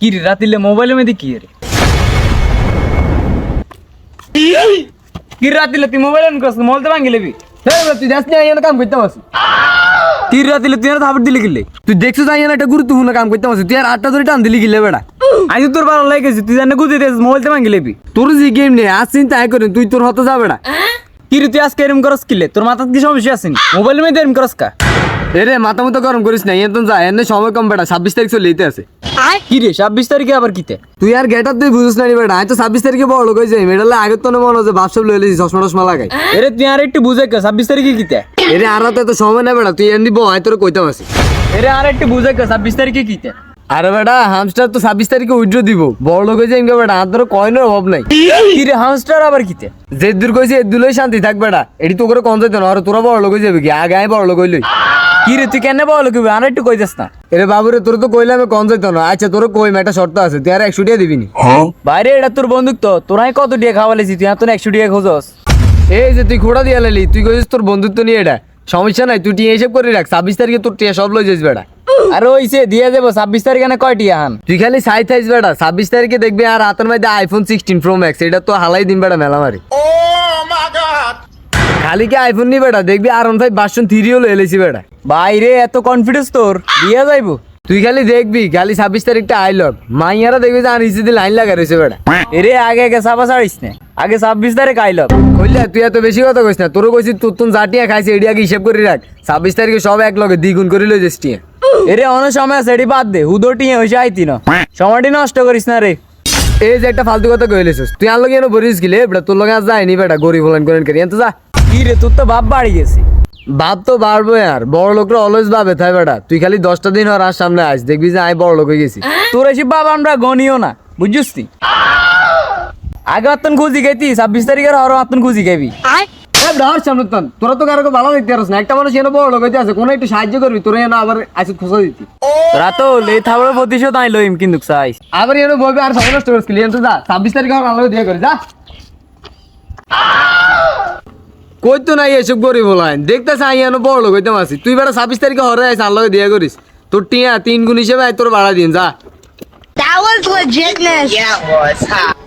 কি রে রাতিলে মোবাইলের মধ্যে কি রে? কি রাতিলে তুই মোবাইল অন করছ মোবাইল তো ভাঙি লেবি? তুই যাস না আইয়ানো কাম করতে পারছিস কি রে রাতিলে তুই থাপড় দিলে কিলে? তুই দেখছিস আইয়ানো একটা গুরুত্বপূর্ণ কাম করতে পারছিস তুই আর আটটা ধরে টান দিলি গিলে বেড়া? আজ তোর ভালো লাগেছে তুই জানে গুদি দিয়েছিস মোবাইল তো ভাঙি লেবি? তোর যে গেম নেই আজ চিন্তা আয় করেন তুই তোর হতে যা বেড়া। কি রে তুই আজকে এরম করস কিলে? তোর মাথার কি সমস্যা আছে মোবাইলের মধ্যে এরম করস কা? এরে মাথা মতো গরম করিস না এত যা এনে সময় কম বেটা ছাব্বিশ তারিখ চলে যেতে আছে। কি রে ছাব্বিশ তারিখে আবার কিতে? তুই আর গেটার তুই বুঝিস না বেড়া আমি তো ছাব্বিশ তারিখে বড় লোক হয়েছে মেডালে আগের তো মনে হচ্ছে বাপসব লয়ে লেছি চশমা টশমা লাগাই। এরে তুই আর একটু বুঝে কে ছাব্বিশ তারিখে কিতে? এরে আর তো এত সময় না বেড়া তুই এমনি বয় তোর কইতাম আছি। এরে আর একটু বুঝে কে ছাব্বিশ তারিখে কিতে? আরে বেটা হামস্টার তো ছাব্বিশ তারিখে উইড্রো দিব বড় লোক হয়েছে এমনি বেটা আর অভাব নাই। কি রে হামস্টার আবার কিতে? যে দূর কইছে এর দুলোই শান্তি থাক বেটা এটি তো করে কম যাইতো না আর তোরা বড় লোক হয়ে যাবে কি? আগে আমি বড় লোক হইলই। কি রে তুই কেন বল কি? আর একটু কই যাস না। এরে বাবুরে তোর তো কইলাম কম যাইতো না আচ্ছা তোর কই একটা শর্ত আছে। তুই আর একশো টাকা দিবি নি। বাইরে এটা তোর বন্দুক তো তোরাই কত দিয়ে খাওয়ালেছি তুই এত একশো টাকা খোঁজস। এই যে তুই খোড়া দিয়ে লালি তুই কইছিস তোর বন্ধুত্ব নিয়ে এটা। সমস্যা নাই তুই টিয়া হিসেব করে রাখ। ছাব্বিশ তারিখে তোর টিয়া সব লই যাইস বেটা আর ওইসে দিয়ে যাব ছাব্বিশ তারিখে না কয়টি আহান তুই খালি সাই থাইস বেটা ছাব্বিশ তারিখে দেখবি আর হাতের মধ্যে আইফোন সিক্সটিন প্রো ম্যাক্স এটা তো হালাই দিন বেটা মেলা মারি খালি কি আইফোন নি বেটা? দেখবি আর ওন ফাইভ বাসন থ্রিও লই এলেছি বেটা বাইরে এত কনফিডেন্স তোর? দিয়ে যাইবো। তুই খালি দেখবি, খালি ছাব্বিশ তারিখটা আইলক মাইয়ারা দেখবি যে ইসিতে লাইন লাগা রয়েছে বেটা। এরে, আগে আগে চাপা ছাড়িস না। আগে ছাব্বিশ তারিখ আইল কইলে, তুই এত বেশি কথা কইস না। তোরও কইছি, তোর তুন জাটিয়া খাইছে, এডি আগে হিসেব করে রাখ। ছাব্বিশ তারিখে সব এক লগে দ্বিগুণ করে লই যাস টিয়া। এরে, অনেক সময় আছে এটি বাদ দে। হুদোটি হয়েছে আইতি না। সময়টি নষ্ট করিস না রে। এই যে একটা ফালতু কথা কইলেছিস, তুই আর লগে এনে বরিস গিলে বেটা, তোর লগে আর যায়নি বেটা, গরিব হলেন করেন করি। এত যা। কি রে তোর তো বাপ বাড়ি গেছে। ভাব তো বাড়বো আর বড় লোকরা অলওয়েজ ভাবে তাই বেটা। তুই খালি দশটা দিন হর আর সামনে আস দেখবি যে আমি বড় লোক হয়ে গেছি তোর এসে বাবা আমরা গনিও না বুঝছিস তুই? আগে আত্মন খুঁজি খাইতি ছাব্বিশ তারিখের হর আত্মন খুঁজি খাইবি। ধর সামনে তন তোরা তো কারও ভালো দেখতে পারস না। একটা মানুষ এনে বড় লোক হইতে আছে কোনো একটু সাহায্য করবি তোরা এনে আবার আসে খোঁজা দিতি। তোরা তো লে থাবড়ে প্রতিশোধ আই লইম কিন্তু চাইস আবার এনে বলবি আর সময় নষ্ট ক্লিয়ার যা ছাব্বিশ তারিখে আমার আলোকে দিয়ে করি যা। কই তো নাই এসব গরিব হলাইন দেখতেছ আই এনে বড় লোক হইতাম আছি তুই বেটা ছাব্বিশ তারিখে হরে আইস আল্লাহ দিয়া করিস তোর টিয়া তিন গুণ হিসেবে আই তোর ভাড়া দিন যা That was legitness. Yeah, it was.